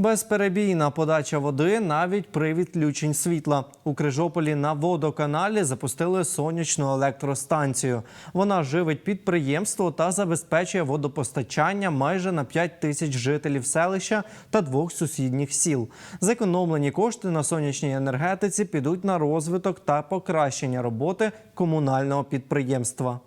Безперебійна подача води навіть при відключень світла. У Крижополі на водоканалі запустили сонячну електростанцію. Вона живить підприємство та забезпечує водопостачання майже на 5 тисяч жителів селища та двох сусідніх сіл. Зекономлені кошти на сонячній енергетиці підуть на розвиток та покращення роботи комунального підприємства.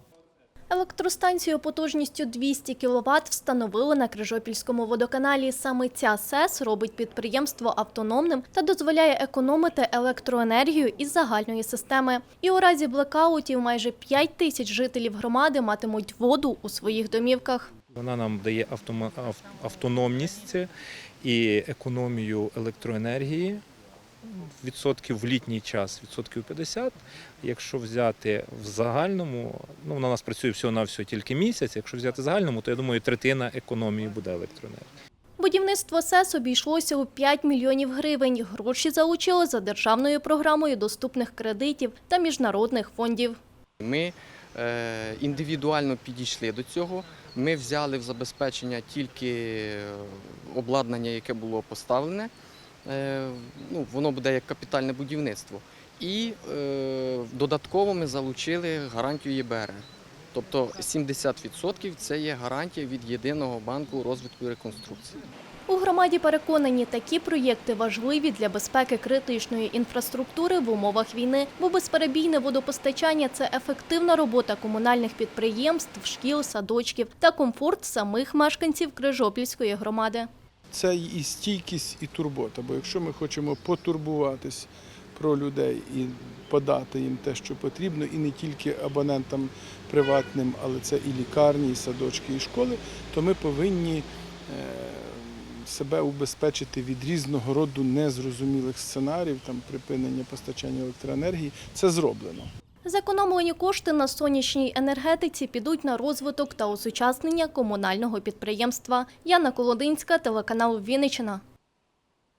Електростанцію потужністю 200 кВт встановили на Крижопільському водоканалі. Саме ця СЕС робить підприємство автономним та дозволяє економити електроенергію із загальної системи. І у разі блекаутів майже 5 тисяч жителів громади матимуть воду у своїх домівках. Вона нам дає автономність і економію електроенергії. Відсотків в літній час, відсотків 50. Якщо взяти в загальному, ну вона нас працює всього на всього тільки місяць. Якщо взяти в загальному, то я думаю, третина економії буде електроенергії. Будівництво СЕС обійшлося у 5 мільйонів гривень. Гроші залучили за державною програмою доступних кредитів та міжнародних фондів. Ми е, індивідуально підійшли до цього. Ми взяли в забезпечення тільки е, обладнання, яке було поставлене. Е, ну, воно буде як капітальне будівництво. І е, додатково ми залучили гарантію ЄБР. Тобто 70% це є гарантія від єдиного банку розвитку і реконструкції. У громаді переконані, такі проєкти важливі для безпеки критичної інфраструктури в умовах війни, бо безперебійне водопостачання це ефективна робота комунальних підприємств, шкіл, садочків та комфорт самих мешканців Крижопільської громади. Це і стійкість, і турбота. Бо якщо ми хочемо потурбуватись про людей і подати їм те, що потрібно, і не тільки абонентам приватним, але це і лікарні, і садочки, і школи, то ми повинні е, себе убезпечити від різного роду незрозумілих сценаріїв, там припинення постачання електроенергії. Це зроблено. Зекономлені кошти на сонячній енергетиці підуть на розвиток та осучаснення комунального підприємства. Яна Колодинська, телеканал Вінниччина.